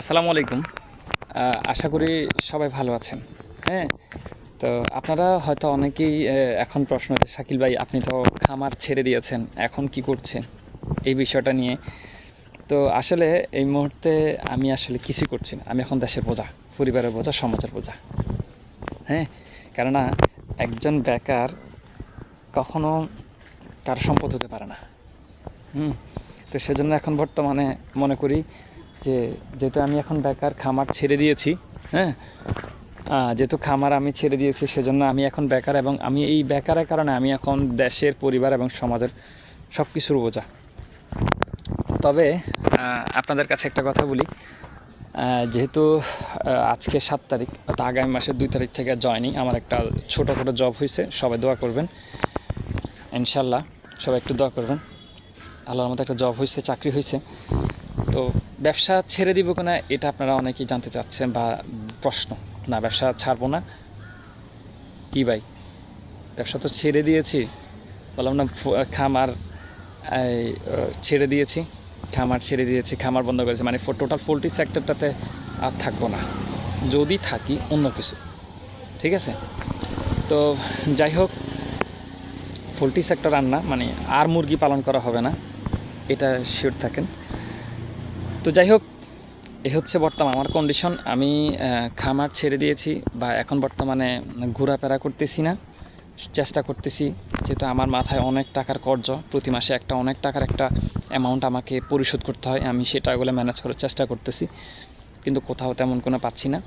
আসসালামু আলাইকুম। আশা করি সবাই ভালো আছেন। হ্যাঁ তো আপনারা হয়তো অনেকেই এখন প্রশ্ন শাকিল ভাই, আপনি তো খামার ছেড়ে দিয়েছেন, এখন কি করছেন? এই বিষয়টা নিয়ে। তো আসলে এই মুহূর্তে আমি আসলে কিছুই করছি না। আমি এখন দেশের বোঝা, পরিবারের বোঝা, সমাজের বোঝা। হ্যাঁ কেননা একজন বেকার কখনো কার সম্পদ হতে পারে না। হুম, তো সেজন্য এখন বর্তমানে মনে করি যে যেহেতু আমি এখন বেকার খামার ছেড়ে দিয়েছি হ্যাঁ? যেহেতু খামার আমি ছেড়ে দিয়েছি, সেজন্য আমি এখন বেকার এবং আমি এই বেকারের কারণে আমি এখন দেশের পরিবার এবং সমাজের সব কিছুর বোঝা তবে আপনাদের কাছে একটা কথা বলি। যেহেতু আজকে সাত তারিখ, অর্থাৎ আগামী মাসের দুই তারিখ থেকে জয়নিং, আমার একটা ছোটোখাটো জব হয়েছে সবাই দোয়া করবেন। ইনশাল্লাহ সবাই একটু দোয়া করবেন। আল্লাহর মতো একটা জব হয়েছে চাকরি হয়েছে তো ব্যবসা ছেড়ে দিব কিনা, এটা আপনারা অনেকেই জানতে চাচ্ছেন বা প্রশ্ন। না, ব্যবসা ছাড়বো না। কি ভাই? ব্যবসা তো ছেড়ে দিয়েছি। বললাম না খামার ছেড়ে দিয়েছি। খামার ছেড়ে দিয়েছি, খামার বন্ধ করেছি। মানে টোটাল পোলট্রি সেক্টরটাতে আর থাকব না। যদি থাকি অন্য কিছু। ঠিক আছে? তো যাই হোক, পোলট্রি সেক্টর আর না মানে আর মুরগি পালন করা হবে না। এটা শিওর থাকেন। তো যাই হোক, এ হচ্ছে বর্তমান আমার কন্ডিশন আমি খামার ছেড়ে দিয়েছি বা এখন বর্তমানে ঘোরাফেরা করতেছি না, চেষ্টা করতেছি, যেহেতু আমার মাথায় অনেক টাকার কর্জ, প্রতি মাসে একটা অনেক টাকার একটা অ্যামাউন্ট আমাকে পরিশোধ করতে হয়, আমি সেটাগুলো ম্যানেজ করার চেষ্টা করতেছি, কিন্তু কোথাও তেমন কোনো পাচ্ছি না।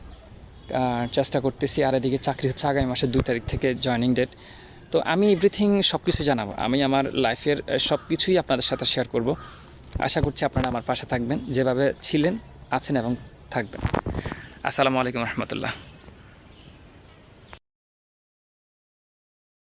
চেষ্টা করতেছি, আর এদিকে চাকরি হচ্ছে আগামী মাসের দুই তারিখ থেকে জয়নিং ডেট তো আমি এভরিথিং সব কিছু জানাব, আমি আমার লাইফের সব কিছুই আপনাদের সাথে শেয়ার করব। আশা করছি আপনারা আমার পাশে থাকবেন। যেভাবে ছিলেন আছেন এবং থাকবেন। আসসালামু আলাইকুম রহমতুল্লাহ।